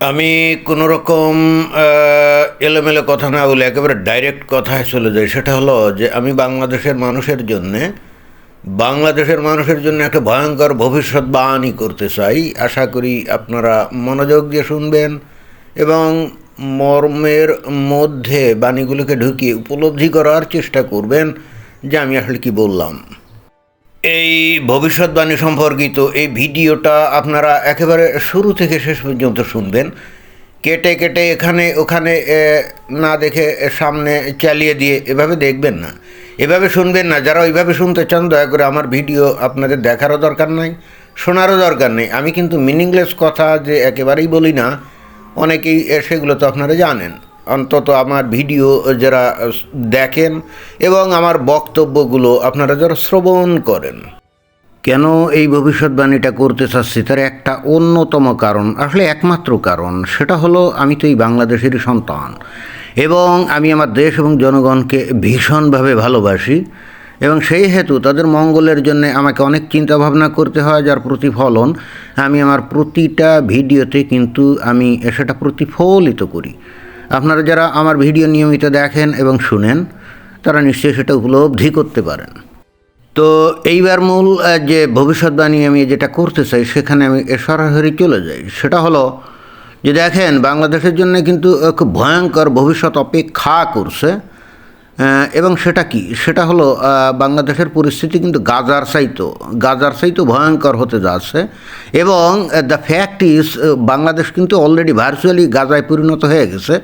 আমি কোনো রকম এলোমেলো কথা না বলে একেবারে ডাইরেক্ট কথায় চলে যাই। সেটা হলো যে আমি বাংলাদেশের মানুষের জন্যে, বাংলাদেশের মানুষের জন্য একটা ভয়ঙ্কর ভবিষ্যৎ ভবিষ্যৎবাণী করতে চাই। আশা করি আপনারা মনোযোগ দিয়ে শুনবেন এবং মর্মের মধ্যে বাণীগুলোকে ঢুকিয়ে উপলব্ধি করার চেষ্টা করবেন যে আমি আসলে কি বললাম। এই ভবিষ্যৎবাণী সম্পর্কিত এই ভিডিওটা আপনারা একেবারে শুরু থেকে শেষ পর্যন্ত শুনবেন। কেটে কেটে এখানে, ওখানে না দেখে সামনে চালিয়ে দিয়ে এভাবে দেখবেন না। এভাবে শুনবেন না। যারা ওইভাবে শুনতে চান, দয়া করে আমার ভিডিও আপনাদের দেখারও দরকার নাই, শোনারও দরকার নেই। আমি কিন্তু মিনিংলেস কথা যে একেবারেই বলি না, অনেকেই সেগুলো তো আপনারা জানেন। অন্তত আমার ভিডিও যারা দেখেন এবং আমার বক্তব্যগুলো আপনারা যারা শ্রবণ করেন, কেন এই ভবিষ্যৎবাণীটা করতে চাচ্ছি তার একটা অন্যতম কারণ, আসলে একমাত্র কারণ, সেটা হলো আমি তো এই বাংলাদেশেরই সন্তান এবং আমি আমার দেশ এবং জনগণকে ভীষণভাবে ভালোবাসি এবং সেই হেতু তাদের মঙ্গলের জন্য আমাকে অনেক চিন্তা ভাবনা করতে হয়, যার প্রতিফলন আমি আমার প্রতিটা ভিডিওতে কিন্তু আমি সেটা প্রতিফলিত করি। আপনারা যারা আমার ভিডিও নিয়মিত দেখেন এবং শুনেন, তারা নিশ্চয়ই সেটা উপলব্ধি করতে পারেন। তো এইবার মূল যে ভবিষ্যৎবাণী আমি যেটা করতে চাই, সেখানে আমি সরাসরি চলে যাই। সেটা হলো যে দেখেন, বাংলাদেশের জন্য কিন্তু খুব ভয়ঙ্কর ভবিষ্যৎ অপেক্ষা করছে। এবং সেটা কি? সেটা হলো বাংলাদেশের পরিস্থিতি কিন্তু গাজার চাইতো। গাজার চাইতো ভয়ঙ্কর হতে যাচ্ছে। এবং দ্য ফ্যাক্ট ইজ বাংলাদেশ কিন্তু অলরেডি ভার্চুয়ালি গাজায় পরিণত হয়ে গেছে।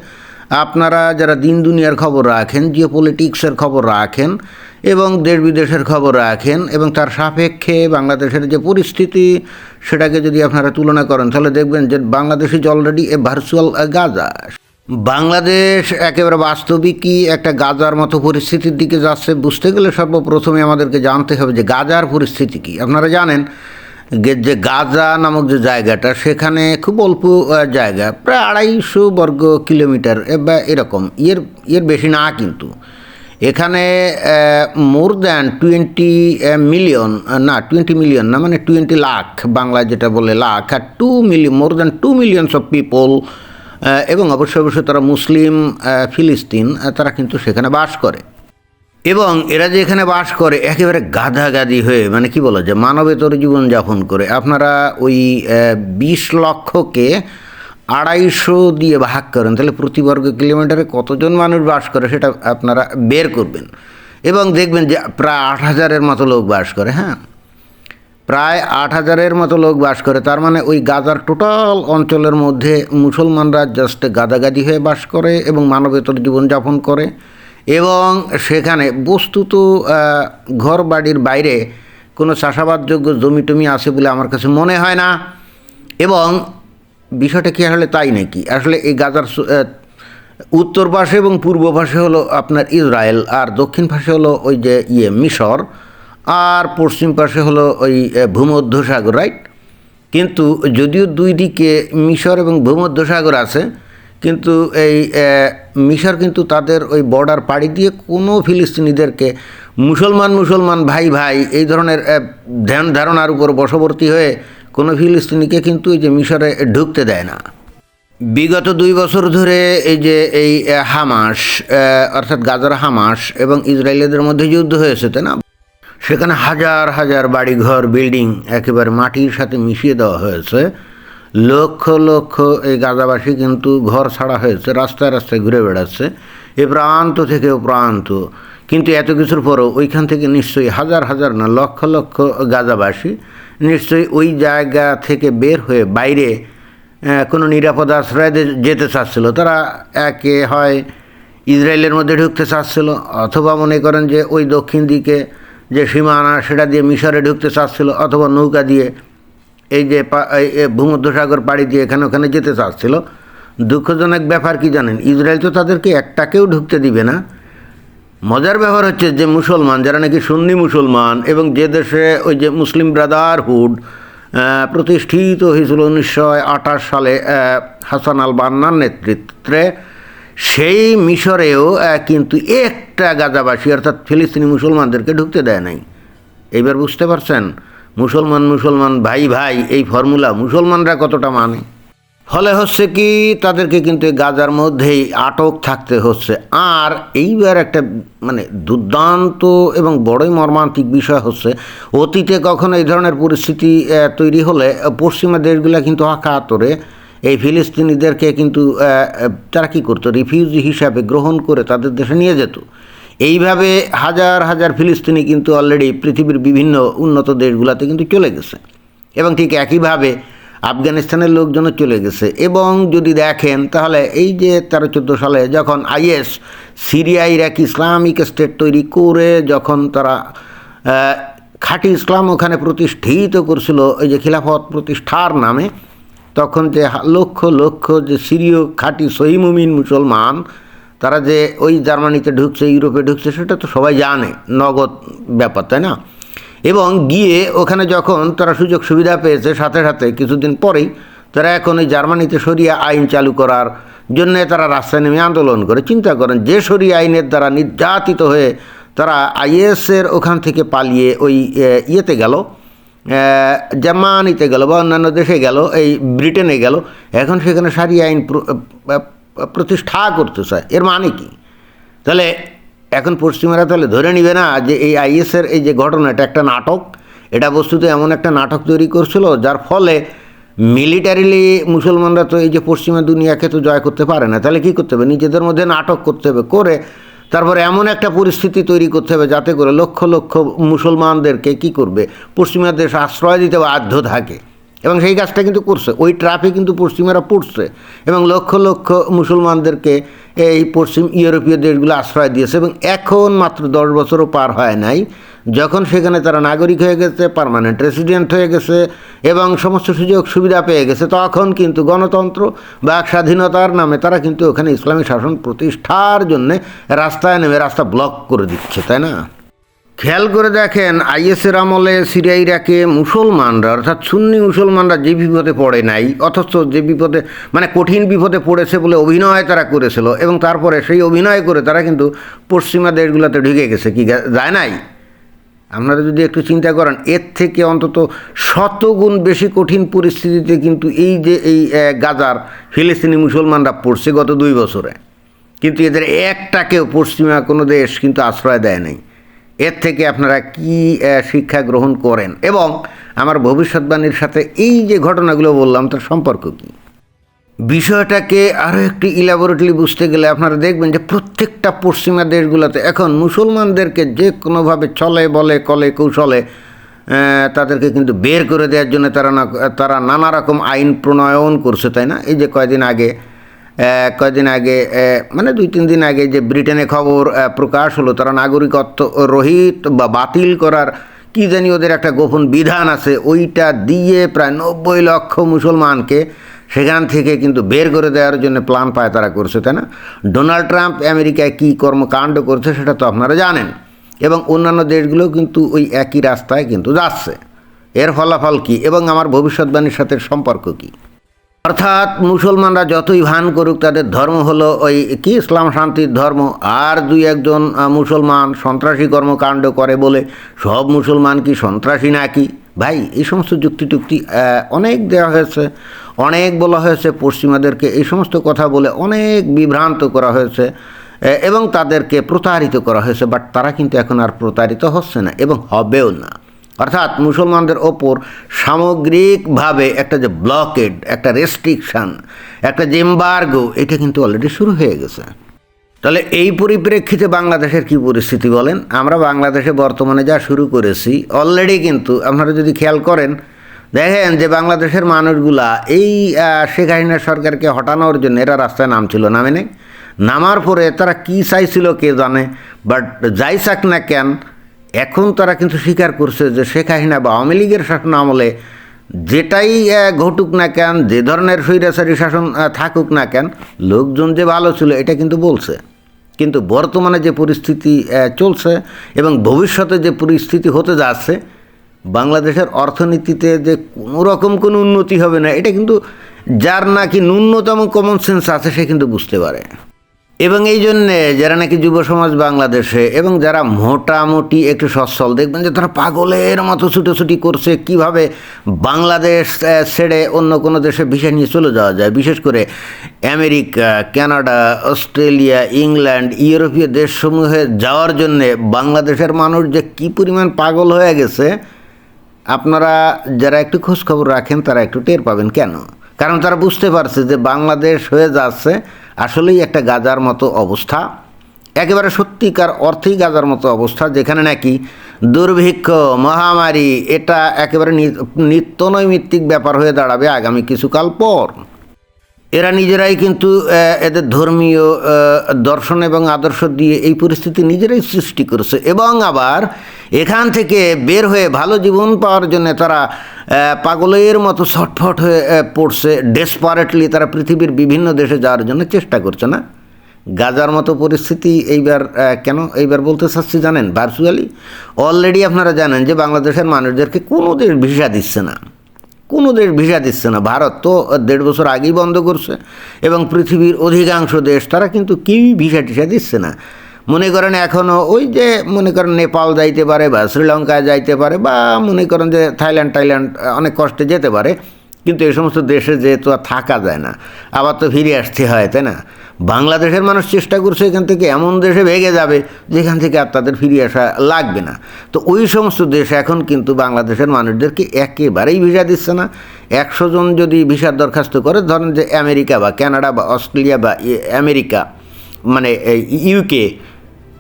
আপনারা যারা দিন দুনিয়ার খবর রাখেন জিও পলিটিক্সের খবর রাখেন, এবং দেশ বিদেশের খবর রাখেন, এবং তার সাপেক্ষে বাংলাদেশের যে পরিস্থিতি, সেটাকে যদি আপনারা তুলনা করেন, তাহলে দেখবেন যে Bangladesh is already a virtual Gaza. Bangladesh একেবারে বাস্তবিকই একটা গাজার মতো পরিস্থিতির দিকে যাচ্ছে। বুঝতে গেলে সর্বপ্রথমে আমাদেরকে জানতে হবে যে গাজার পরিস্থিতি কী। আপনারা জানেন যে গাজা নামক যে জায়গাটা, সেখানে খুব অল্প জায়গা, প্রায় আড়াইশো বর্গ কিলোমিটার বা এরকম। এর এর বেশি না কিন্তু। এখানে মোর দ্যান টোয়েন্টি মিলিয়ন, না, টোয়েন্টি মিলিয়ন না মানে টোয়েন্টি লাখ, বাংলায় যেটা বলে লাখ, আর two million more than two millions of people এবং অবশ্যই অবশ্যই তারা মুসলিম ফিলিস্তিন তারা কিন্তু সেখানে বাস করে। এবং এরা যে এখানে বাস করে, একেবারে গাধাগাধি হয়ে মানে কি বলা যায় মানবেতর জীবনযাপন করে। আপনারা ওই বিশ লক্ষকে আড়াইশো দিয়ে ভাগ করেন, তাহলে প্রতি বর্গ কিলোমিটারে কতজন মানুষ বাস করে সেটা আপনারা বের করবেন। এবং দেখবেন যে প্রায় আট হাজারের মতো লোক বাস করে হ্যাঁ? প্রায় আট হাজারের মতো লোক বাস করে। তার মানে ওই গাজার টোটাল অঞ্চলের মধ্যে মুসলমানরা জাস্ট গাদাগাদি হয়ে বাস করে এবং মানবেতর জীবনযাপন করে এবং সেখানে বস্তুত ঘর বাড়ির বাইরে কোনো চাষাবাদযোগ্য জমি টমি আছে বলে আমার কাছে মনে হয় না। এবং বিষয়টা কি আসলে তাই নাকি? আসলে এই গাজার উত্তর পাশে এবং পূর্ব পাশে হলো আপনার ইসরায়েল আর দক্ষিণ পাশে হলো ওই যে ইয়ে মিশর। আর পশ্চিম পাশে হলো ওই ভূমধ্যসাগর রাইট কিন্তু যদিও দুই দিকে মিশর এবং ভূমধ্যসাগর আছে, কিন্তু এই মিশর কিন্তু তাদের ওই বর্ডার পাড়ি দিয়ে কোনো ফিলিস্তিনিদেরকে মুসলমান মুসলমান, ভাই ভাই, এই ধরনের ধ্যান ধারণার উপর বশবর্তী হয়ে কোনো ফিলিস্তিনিকে কিন্তু এই যে মিশরে ঢুকতে দেয় না। বিগত দুই বছর ধরে এই যে এই হামাস অর্থাৎ গাজার হামাস এবং ইসরায়েলিদের মধ্যে যুদ্ধ হয়েছে, তাই না? সেখানে হাজার হাজার বাড়িঘর, বিল্ডিং একেবারে মাটির সাথে মিশিয়ে দেওয়া হয়েছে। লক্ষ লক্ষ এই গাজাবাসী কিন্তু ঘর ছাড়া হয়েছে, রাস্তায় রাস্তায় ঘুরে বেড়াচ্ছে, এ প্রান্ত থেকে ও প্রান্ত। কিন্তু এত কিছুর পরও ওইখান থেকে নিশ্চয়ই হাজার হাজার না, লক্ষ লক্ষ গাজাবাসী নিশ্চয়ই ওই জায়গা থেকে বের হয়ে বাইরে কোনো নিরাপদ আশ্রয়ে যেতে চাচ্ছিল। তারা একে হয় ইসরায়েলের মধ্যে ঢুকতে চাচ্ছিল, অথবা মনে করেন যে ওই দক্ষিণ দিকে যে সীমানা, সেটা দিয়ে মিশরে ঢুকতে চাচ্ছিল অথবা নৌকা দিয়ে এই যে ভূমধ্যসাগর পাড়ি দিয়ে এখানে ওখানে যেতে চাচ্ছিল। দুঃখজনক ব্যাপার কি জানেন? ইসরায়েল তো তাদেরকে একটাকেও ঢুকতে দিবে না। মজার ব্যাপার হচ্ছে যে মুসলমান, যারা নাকি সুন্নি মুসলমান এবং যে দেশে ওই যে মুসলিম ব্রাদারহুড প্রতিষ্ঠিত হয়েছিল উনিশশো আঠাশ সালে হাসান আল বান্নার নেতৃত্বে সেই মিশরেও কিন্তু একটা গাজাবাসী, অর্থাৎ ফিলিস্তিনি মুসলমানদেরকে ঢুকতে দেয় নাই। এইবার বুঝতে পারছেন, মুসলমান মুসলমান, ভাই ভাই, এই ফর্মুলা মুসলমানরা কতটা মানে? ফলে হচ্ছে কি, তাদেরকে কিন্তু এই গাজার মধ্যেই আটক থাকতে হচ্ছে। আর এইবার একটা মানে দুর্দান্ত এবং বড়ই মর্মান্তিক বিষয় হচ্ছে, অতীতে কখনো এই ধরনের পরিস্থিতি তৈরি হলে, পশ্চিমা দেশগুলো কিন্তু আকাতরে এই ফিলিস্তিনিদেরকে কিন্তু তারা কী করতো? রিফিউজি হিসাবে গ্রহণ করে তাদের দেশে নিয়ে যেত। এইভাবে হাজার হাজার ফিলিস্তিনি কিন্তু অলরেডি পৃথিবীর বিভিন্ন উন্নত দেশগুলোতে কিন্তু চলে গেছে। এবং ঠিক একইভাবে আফগানিস্তানের লোকজনও চলে গেছে। এবং যদি দেখেন, তাহলে এই যে তেরো চোদ্দ সালে যখন IS Syria Iraq Islamic State তৈরি করে, যখন তারা খাঁটি ইসলাম ওখানে প্রতিষ্ঠিত করছিল এই যে খিলাফত প্রতিষ্ঠার নামে তখন যে লক্ষ লক্ষ যে সিরীয় খাঁটি সহিমুমিন মুসলমান, তারা যে ওই জার্মানিতে ঢুকছে, ইউরোপে ঢুকছে, সেটা তো সবাই জানে, নগদ ব্যাপার, তাই না? এবং গিয়ে ওখানে যখন তারা সুযোগ সুবিধা পেয়েছে, সাথে সাথে কিছুদিন পরেই তারা এখন ওই জার্মানিতে সরিয়া আইন চালু করার জন্য তারা রাস্তায় নেমে আন্দোলন করে। চিন্তা করেন, যে সরিয়া আইনের দ্বারা নির্যাতিত হয়ে তারা আইএসের ওখান থেকে পালিয়ে ওই ইয়েতে গেল জার্মানিতে গেল বা অন্যান্য দেশে গেল, এই ব্রিটেনে গেল, এখন সেখানে সারি আইন প্র- প্রতিষ্ঠা করতে চায় এর মানে কি? তাহলে এখন পশ্চিমারা তাহলে ধরে নিবে না যে এই আইএসের এই যে ঘটনাটা একটা নাটক। এটা বস্তুতে এমন একটা নাটক তৈরি করছিল, যার ফলে মিলিটারিলি মুসলমানরা তো এই যে পশ্চিমা দুনিয়াকে তো জয় করতে পারে না। তাহলে কী করতে হবে? নিজেদের মধ্যে নাটক করতে হবে, করে তারপরে এমন একটা পরিস্থিতি তৈরি করতে হবে যাতে করে লক্ষ লক্ষ মুসলমানদেরকে কি করবে? পশ্চিমা দেশ আশ্রয় দিতে বাধ্য থাকে। এবং সেই কাজটা কিন্তু করছে। ওই ট্রাফে কিন্তু পশ্চিমারা পড়ছে। এবং লক্ষ লক্ষ মুসলমানদেরকে এই পশ্চিম ইউরোপীয় দেশগুলো আশ্রয় দিয়েছে এবং এখন মাত্র দশ বছরও পার হয় নাই। যখন সেখানে তারা নাগরিক হয়ে গেছে পারমানেন্ট রেসিডেন্ট হয়ে গেছে এবং সমস্ত সুযোগ সুবিধা পেয়ে গেছে, তখন কিন্তু গণতন্ত্র বা স্বাধীনতার নামে তারা কিন্তু ওখানে ইসলামী শাসন প্রতিষ্ঠার জন্যে রাস্তায় নেমে রাস্তা ব্লক করে দিচ্ছে, তাই না? খেয়াল করে দেখেন আইএসের আমলে সিরিয়া ইরাকে মুসলমানরা, অর্থাৎ সুন্নি মুসলমানরা যে বিপদে পড়ে নাই, অথচ যে বিপদে মানে কঠিন বিপদে পড়েছে বলে অভিনয় তারা করেছিল এবং তারপরে সেই অভিনয় করে তারা কিন্তু পশ্চিমা দেশগুলোতে ঢুকে গেছে, কি যায় নাই? আপনারা যদি একটু চিন্তা করেন, এর থেকে অন্তত শতগুণ বেশি কঠিন পরিস্থিতিতে কিন্তু এই যে এই গাজার ফিলিস্তিনি মুসলমানরা পড়ছে গত দুই বছরে। কিন্তু এদের একটাকেও পশ্চিমা কোনো দেশ কিন্তু আশ্রয় দেয় নাই। এর থেকে আপনারা কি শিক্ষা গ্রহণ করেন? এবং আমার ভবিষ্যৎবাণীর সাথে এই যে ঘটনাগুলো বললাম, তার সম্পর্ক কী? বিষয়টাকে আরও একটি ইলাবোরেটলি বুঝতে গেলে আপনারা দেখবেন যে প্রত্যেকটা পশ্চিমা দেশগুলোতে এখন মুসলমানদেরকে যে কোনোভাবে চলে, বলে, কলে, কৌশলে তাদেরকে কিন্তু বের করে দেওয়ার জন্য তারা তারা নানা রকম আইন প্রণয়ন করছে, তাই না? এই যে কয়দিন আগে আহ, কয়দিন আগে মানে দুই তিন দিন আগে যে ব্রিটেনে খবর প্রকাশ হলো তারা নাগরিকত্ব রহিত বা বাতিল করার কি জানি ওদের একটা গোপন বিধান আছে ওইটা দিয়ে প্রায় নব্বই লক্ষ মুসলমানকে সেখান থেকে কিন্তু বের করে দেওয়ার জন্য প্ল্যান পায় তারা করছে তাই না? ডোনাল্ড ট্রাম্প আমেরিকায় কী কর্মকাণ্ড করছে সেটা তো আপনারা জানেন এবং অন্যান্য দেশগুলোও কিন্তু ওই একই রাস্তায় কিন্তু যাচ্ছে। এর ফলাফল কী এবং আমার ভবিষ্যৎবাণীর সাথে সম্পর্ক কী? অর্থাৎ মুসলমানরা যতই ভান করুক, তাদের ধর্ম হলো ওই কি? ইসলাম শান্তির ধর্ম। আর দুই একজন মুসলমান সন্ত্রাসী কর্মকাণ্ড করে বলে সব মুসলমান কি সন্ত্রাসী নাকি? ভাই, এই সমস্ত যুক্তি টুক্তি অনেক দেওয়া হয়েছে। অনেক বলা হয়েছে পশ্চিমাদেরকে। এই সমস্ত কথা বলে অনেক বিভ্রান্ত করা হয়েছে। এবং তাদেরকে প্রতারিত করা হয়েছে। বাট তারা কিন্তু এখন আর প্রতারিত হচ্ছে না এবং হবেও না। অর্থাৎ মুসলমানদের ওপর সামগ্রিকভাবে একটা যে ব্লকেড একটা রেস্ট্রিকশান একটা যে এম্বার্গো এটা কিন্তু অলরেডি শুরু হয়ে গেছে। তাহলে এই পরিপ্রেক্ষিতে বাংলাদেশের কি পরিস্থিতি বলেন? আমরা বাংলাদেশে বর্তমানে যা শুরু করেছি অলরেডি কিন্তু আপনারা যদি খেয়াল করেন, দেখেন যে বাংলাদেশের মানুষগুলা এই শেখ হাসিনা সরকারকে হটানোর জন্য এরা রাস্তায় নামছিল, নামে নেই? নামার পরে তারা কি চাইছিল কে জানে? বাট যাই চাক না কেন এখন তারা কিন্তু স্বীকার করছে যে শেখ হাসিনা বা আওয়ামী লীগের শাসন আমলে যেটাই ঘটুক না কেন, যে ধরনের স্বৈরাচারী শাসন থাকুক না কেন, লোকজন যে ভালো ছিল এটা কিন্তু বলছে। কিন্তু বর্তমানে যে পরিস্থিতি চলছে এবং ভবিষ্যতে যে পরিস্থিতি হতে যাচ্ছে, বাংলাদেশের অর্থনীতিতে যে কোনো রকম কোনো উন্নতি হবে না, এটা কিন্তু যার নাকি ন্যূনতম কমন সেন্স আছে সে কিন্তু বুঝতে পারে। এবং এই জন্যে যারা নাকি যুব সমাজ বাংলাদেশে এবং যারা মোটামুটি একটু সচ্ছল, দেখবেন যে তারা পাগলের মতো ছুটোছুটি করছে, কীভাবে বাংলাদেশ ছেড়ে অন্য কোনো দেশে ভিসা নিয়ে চলে যাওয়া যায়। বিশেষ করে আমেরিকা, কানাডা, অস্ট্রেলিয়া, ইংল্যান্ড, ইউরোপীয় দেশসমূহে যাওয়ার জন্যে বাংলাদেশের মানুষ যে কী পরিমাণ পাগল হয়ে গেছে, আপনারা যারা একটু খোঁজখবর রাখেন, তারা একটু টের পাবেন। কেন? কারণ তারা বুঝতে পারছে যে বাংলাদেশ হয়ে যাচ্ছে আসলেই একটা গাজার মতো অবস্থা। একেবারে সত্যিকার অর্থেই গাজার মতো অবস্থা, যেখানে নাকি দুর্ভিক্ষ, মহামারী, এটা একেবারে নিত্য নৈমিত্তিক ব্যাপার হয়ে দাঁড়াবে আগামী কিছুকাল পর। এরা নিজেরাই কিন্তু এদের ধর্মীয় দর্শন এবং আদর্শ দিয়ে এই পরিস্থিতি নিজেরাই সৃষ্টি করেছে। এবং আবার এখান থেকে বের হয়ে ভালো জীবন পাওয়ার জন্য তারা পাগলের মতো ছটফট হয়ে পড়ছে। ডেসপারেটলি তারা পৃথিবীর বিভিন্ন দেশে যাওয়ার জন্য চেষ্টা করছে না। গাজার মতো পরিস্থিতি এইবার কেন এইবার বলতে চাচ্ছি জানেন? ভার্চুয়ালি অলরেডি আপনারা জানেন যে বাংলাদেশের মানুষদেরকে কোনো দেশ ভিসা দিচ্ছে না। কোনো দেশ ভিসা দিচ্ছে না। ভারত তো দেড় বছর আগেই বন্ধ করছে এবং পৃথিবীর অধিকাংশ দেশ, তারা কিন্তু কেউই ভিসা টিসা দিচ্ছে না। মনে করেন এখনও ওই যে মনে করেন নেপাল যাইতে পারে বা শ্রীলঙ্কা যাইতে পারে বা মনে করেন যে থাইল্যান্ড, টাইল্যান্ড অনেক কষ্টে যেতে পারে। কিন্তু এই সমস্ত দেশে যেহেতু আর থাকা যায় না, আবার তো ফিরে আসতে হয়, তাই না? বাংলাদেশের মানুষ চেষ্টা করছে এখান থেকে এমন দেশে ভেগে যাবে যেখান থেকে আর তাদের ফিরে আসা লাগবে না। তো ওই সমস্ত দেশ এখন কিন্তু বাংলাদেশের মানুষদেরকে একেবারেই ভিসা দিচ্ছে না। একশো জন যদি ভিসার দরখাস্ত করে, ধরেন যে আমেরিকা বা কানাডা বা অস্ট্রেলিয়া বা আমেরিকা মানে ইউকে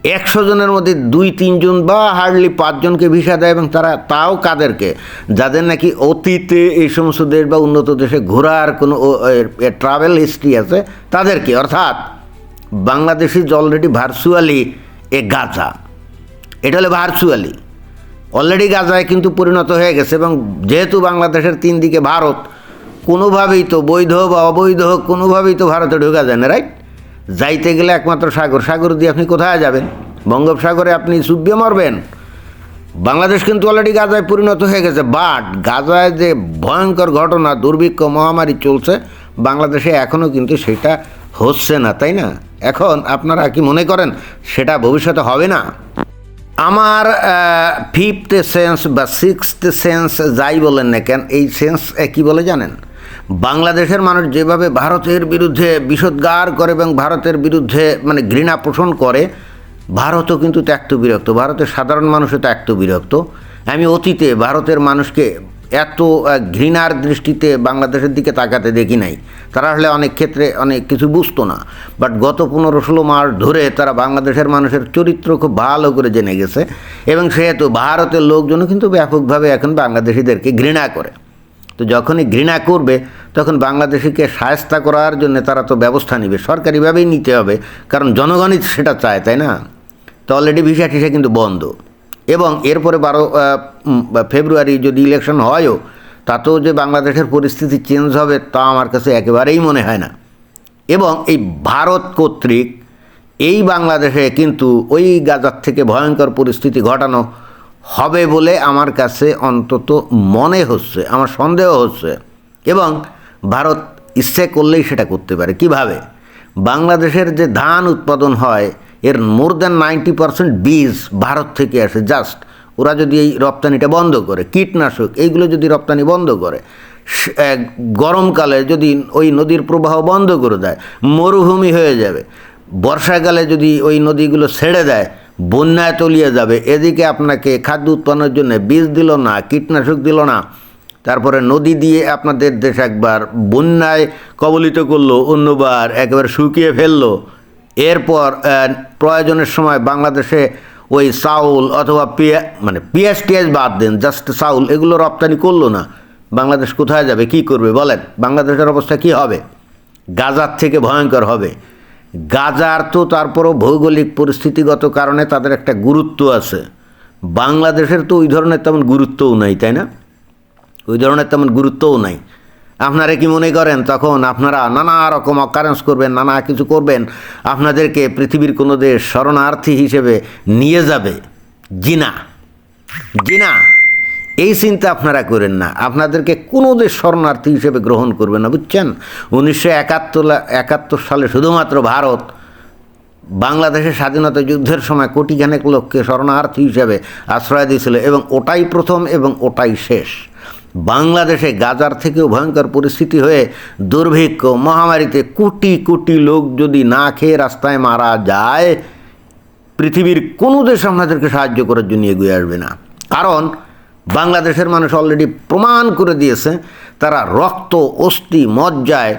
একশো জনের মধ্যে দুই, তিনজন বা হার্ডলি পাঁচজনকে ভিসা দেয় এবং তারা, তাও কাদেরকে? যাদের নাকি অতীতে এই সমস্ত দেশ বা উন্নত দেশে ঘোরার কোনো ট্রাভেল হিস্ট্রি আছে, তাদেরকে, অর্থাৎ Bangladeshi already virtually a Gaza, এটা হলো ভার্চুয়ালি অলরেডি গাজায় কিন্তু পরিণত হয়ে গেছে এবং যেহেতু বাংলাদেশের তিন দিকে ভারত, কোনোভাবেই তো বৈধ বা অবৈধ কোনোভাবেই তো ভারতে ঢোকা যায় না রাইট যাইতে গেলে একমাত্র সাগর। সাগর দিয়ে আপনি কোথায় যাবেন? বঙ্গোপসাগরে আপনি চুবিয়ে মরবেন। বাংলাদেশ কিন্তু অলরেডি গাজায় পরিণত হয়ে গেছে বাট গাজায় যে ভয়ঙ্কর ঘটনা, দুর্ভিক্ষ, মহামারী চলছে, বাংলাদেশে এখনও কিন্তু সেটা হচ্ছে না, তাই না? এখন আপনারা কি মনে করেন, সেটা ভবিষ্যতে হবে না? আমার ফিফথ সেন্স বা সিক্সথ সেন্স যাই বলেন না কেন, এই সেন্স কি বলে জানেন? বাংলাদেশের মানুষ যেভাবে ভারতের বিরুদ্ধে বিষোদ্গার করে এবং ভারতের বিরুদ্ধে মানে ঘৃণা পোষণ করে, ভারতও কিন্তু ত্যাক্ত বিরক্ত। ভারতের সাধারণ মানুষও ত্যাক্ত বিরক্ত। আমি অতীতে ভারতের মানুষকে এত ঘৃণার দৃষ্টিতে বাংলাদেশের দিকে তাকাতে দেখি নাই। তারা আসলে অনেক ক্ষেত্রে অনেক কিছু বুঝতো না। বাট গত পনেরো ষোলো মাস ধরে তারা বাংলাদেশের মানুষের চরিত্র খুব ভালো করে জেনে গেছে এবং সেহেতু ভারতের লোকজনও কিন্তু ব্যাপকভাবে এখন বাংলাদেশিদেরকে ঘৃণা করে। তো যখনই ঘৃণা করবে, তখন বাংলাদেশিকে সায়স্তা করার জন্য তারা তো ব্যবস্থা নেবে। সরকারিভাবেই নিতে হবে, কারণ জনগণই সেটা চায়, তাই না? তো অলরেডি ভিসা টিসা কিন্তু বন্ধ। এবং এরপরে বারো ফেব্রুয়ারি যদি ইলেকশন হয়ও, তাতেও যে বাংলাদেশের পরিস্থিতি চেঞ্জ হবে তা আমার কাছে একেবারেই মনে হয় না। এবং এই ভারত কর্তৃক এই বাংলাদেশে কিন্তু ওই গাজার থেকে ভয়ঙ্কর পরিস্থিতি ঘটানো হবে বলে আমার কাছে অন্তত মনে হচ্ছে, আমার সন্দেহ হচ্ছে এবং ভারত ইচ্ছে করলেই সেটা করতে পারে। কীভাবে? বাংলাদেশের যে ধান উৎপাদন হয়, এর মোর দ্যান নাইনটি পারসেন্ট বীজ ভারত থেকে আসে। জাস্ট ওরা যদি এই রপ্তানিটা বন্ধ করে, কীটনাশক, এইগুলো যদি রপ্তানি বন্ধ করে গরমকালে যদি ওই নদীর প্রবাহ বন্ধ করে দেয়, মরুভূমি হয়ে যাবে। বর্ষাকালে যদি ওই নদীগুলো ছেড়ে দেয় বন্যায় তলিয়ে যাবে। এদিকে আপনাকে খাদ্য উৎপন্নের জন্য বীজ দিল না, কীটনাশক দিল না। তারপরে নদী দিয়ে আপনাদের দেশ একবার বন্যায় কবলিত করল, অন্যবার একেবারে শুকিয়ে ফেলল। এরপর প্রয়োজনের সময় বাংলাদেশে ওই চাউল অথবা পেঁয়া মানে পেঁয়াজ টিয়াজ বাদ দেন, জাস্ট চাউল, এগুলো রপ্তানি করল না। বাংলাদেশ কোথায় যাবে, কি করবে বলেন? বাংলাদেশের অবস্থা কি হবে? গাজার থেকে ভয়ঙ্কর হবে। গাজার তো তারপরও ভৌগোলিক পরিস্থিতিগত কারণে তাদের একটা গুরুত্ব আছে। বাংলাদেশের তো ওই ধরনের তেমন গুরুত্বও নাই, তাই না? ওই ধরনের তেমন গুরুত্বও নাই। আপনারা কি মনে করেন, তখন আপনারা নানা রকম অকারেন্স করবেন, নানা কিছু করবেন, আপনাদেরকে পৃথিবীর কোনো দেশ শরণার্থী হিসেবে নিয়ে যাবে? জিনা। জিনা। এই চিন্তা আপনারা করেন না। আপনাদেরকে কোনো দেশ শরণার্থী হিসেবে গ্রহণ করবে না, বুঝছেন? উনিশশো একাত্তর একাত্তর সালে শুধুমাত্র ভারত বাংলাদেশের স্বাধীনতা যুদ্ধের সময় কোটিখানেক লোককে শরণার্থী হিসেবে আশ্রয় দিয়েছিল এবং ওটাই প্রথম এবং ওটাই শেষ। বাংলাদেশে গাজার থেকেও ভয়ঙ্কর পরিস্থিতি হয়ে দুর্ভিক্ষ, মহামারীতে কোটি কোটি লোক যদি না খেয়ে রাস্তায় মারা যায়, পৃথিবীর কোনো দেশ আপনাদেরকে সাহায্য করার জন্য এগিয়ে আসবে না। কারণ বাংলাদেশের মানুষ অলরেডি প্রমাণ করে দিয়েছে, তারা রক্ত, অস্থি, মজ্জায়,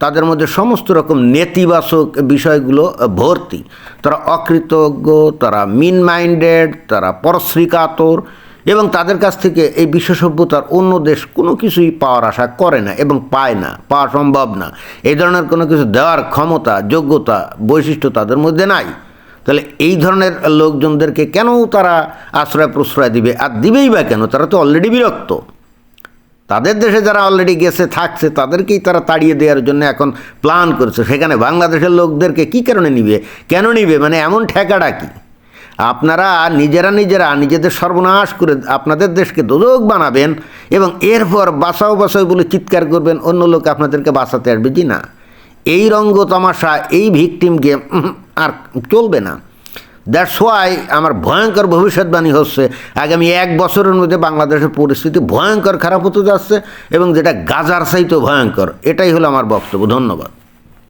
তাদের মধ্যে সমস্ত রকম নেতিবাচক বিষয়গুলো ভর্তি। তারা অকৃতজ্ঞ, তারা মিন মাইন্ডেড তারা পরশ্রীকাতর, এবং তাদের কাছ থেকে এই বিশ্ব সভ্যতার অন্য দেশ কোনো কিছুই পাওয়ার আশা করে না এবং পায় না, পাওয়া সম্ভব না। এই ধরনের কোনো কিছু দেওয়ার ক্ষমতা, যোগ্যতা, বৈশিষ্ট্য তাদের মধ্যে নাই। তাহলে এই ধরনের লোকজনদেরকে কেন তারা আশ্রয় প্রশ্রয় দিবে? আর দিবেই বা কেন? তারা তো অলরেডি বিরক্ত। তাদের দেশে যারা অলরেডি গেছে, থাকছে, তাদেরকেই তারা তাড়িয়ে দেওয়ার জন্য এখন প্ল্যান করছে। সেখানে বাংলাদেশের লোকদেরকে কি কারণে নিবে? কেন নিবে? মানে এমন ঠেকাটা কি? আপনারা নিজেরা নিজেরা নিজেদের সর্বনাশ করে আপনাদের দেশকে দোদক বানাবেন এবং এরপর বাঁচাও বাঁচাও বলে চিৎকার করবেন, অন্য লোক আপনাদেরকে বাঁচাতে আসবে জি না? এই রঙ্গ তামাশা এই ভিকটিমকে আর চলবে না। দ্যাটস ওয়াই আমার ভয়ঙ্কর ভবিষ্যৎবাণী হচ্ছে, আগামী এক বছরের মধ্যে বাংলাদেশের পরিস্থিতি ভয়ঙ্কর খারাপ হতে যাচ্ছে এবং যেটা গাজার চাইতেও ভয়ঙ্কর, এটাই হলো আমার বক্তব্য। ধন্যবাদ।